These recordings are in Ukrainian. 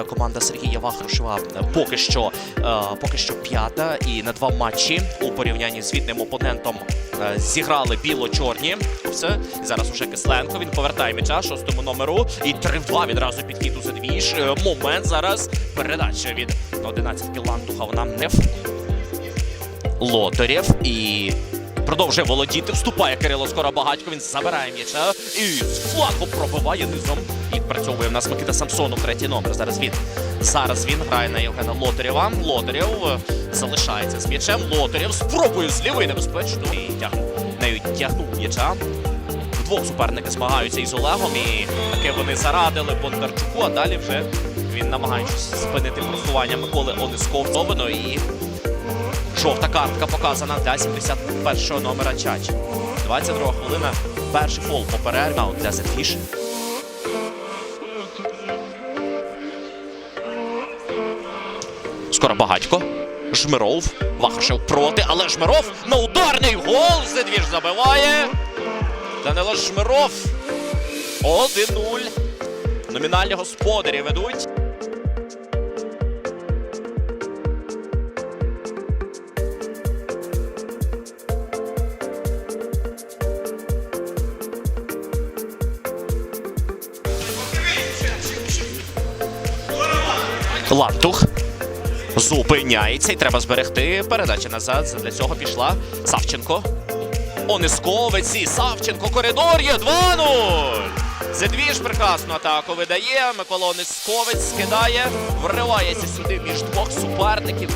е, команда Сергія Вахрушева е, поки що, е, поки що п'ята. І на два матчі у порівнянні з відним опонентом зіграли біло-чорні. Все. Зараз уже Кисленко. Він повертає м'яча шостому номеру. І 3-2 відразу підхід у задвіж. Момент зараз. Передача від 11 Лантуха. Вона не в Лотарєв і продовжує володіти. Вступає Кирило Скоробагатько. Він забирає м'яча і флангу пробиває низом. І працьовує в нас Микита Самсонов, третій номер. Зараз він зараз він грає на Євгена Лотарєва. Лотарєв е, залишається з м'ячем. Лотарєв спробує з лівої небезпечно і тягне. Нею тягнув м'яча. Вдвох суперники змагаються із Олегом, і таке вони зарадили Бондарчуку, а далі вже він намагаючись спинити просування Миколи Онисковцовано і Жовта картка показана для 71-го номера Чачі. 22 хвилина. Перший фол по перерві для Зетфіш. Скоро багатько. Жмиров. Вахрушев проти, але Жмиров на ударний гол. Зедвіж забиває. Данило Жмиров. 1-0. Номінальні господарі ведуть. Лантух зупиняється і треба зберегти. Передача назад. Для цього пішла Савченко. Онисковець і Савченко. Коридор є 2-0. Зедвіж прекрасну атаку видає. Микола Онисковець скидає, вривається сюди між двох суперників.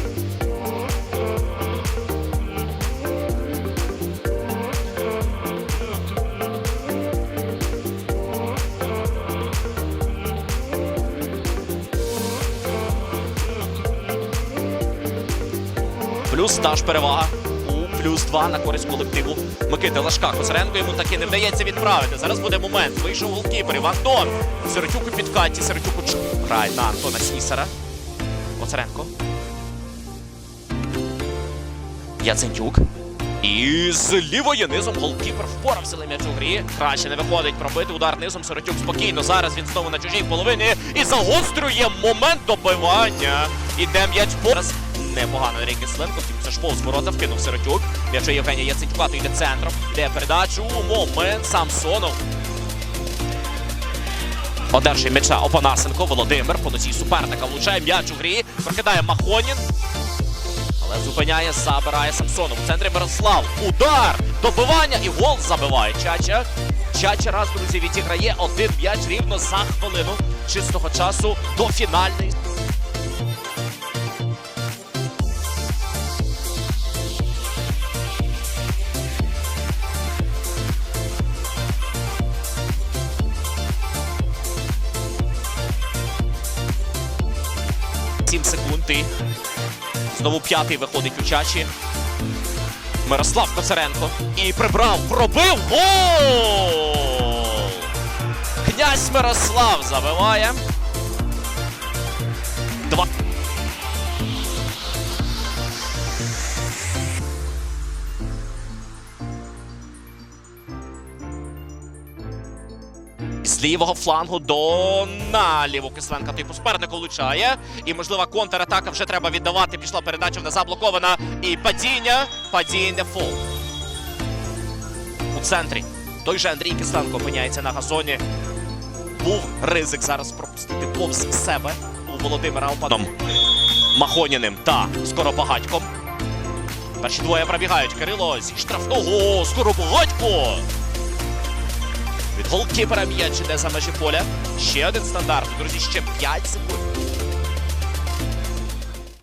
Плюс та ж перевага. У плюс два на користь колективу Микити Лашка. Козаренко йому таки не вдається відправити. Зараз буде момент. Вийшов голкіпер Іван Дон. Сиротюк у підкаті. Сиротюк у грає на Антона Снісера. Коцаренко. Яцентюк. І з лівої низом голкіпер впорався на м'яч грі. Краще не виходить пробити удар низом. Сиротюк спокійно. Зараз він знову на чужій половині і загострює момент добивання. Іде м'яч пораз. Непогано Андрій Кисленко. Втім, це ж повз ворота вкинув Сиротюк. М'яч у Євгенія Яцентюка, то йде центром. Йде передачу. Момент. Самсонов. Одержує м'яча Опанасенко. Володимир по носі суперника влучає м'яч у грі. Прокидає Махонін. Але зупиняє, забирає Самсонов. У центрі Мирослав. Удар! Добивання і гол забиває Чача. Чача раз, друзі, відіграє один м'яч рівно за хвилину чистого часу до фінальної. Сім секунд. І Знову п'ятий виходить у чачі. Мирослав Коцаренко. І прибрав, пробив гол! Князь Мирослав забиває. Два. З лівого флангу до наліву Кисленка. Типу суперник влучає. І можлива контратака вже треба віддавати. Пішла передача, вона заблокована. І падіння. Падіння фол. У центрі. Той же Андрій Кисленко опиняється на газоні. Був ризик зараз пропустити повз себе у Володимира Алпаном. Махоніним та Скоробагатьком. Перші двоє пробігають. Кирило зі штрафного. Скоробагатько. Голкіпера м'яч іде за межі поля. Ще один стандарт. Друзі, ще 5 секунд.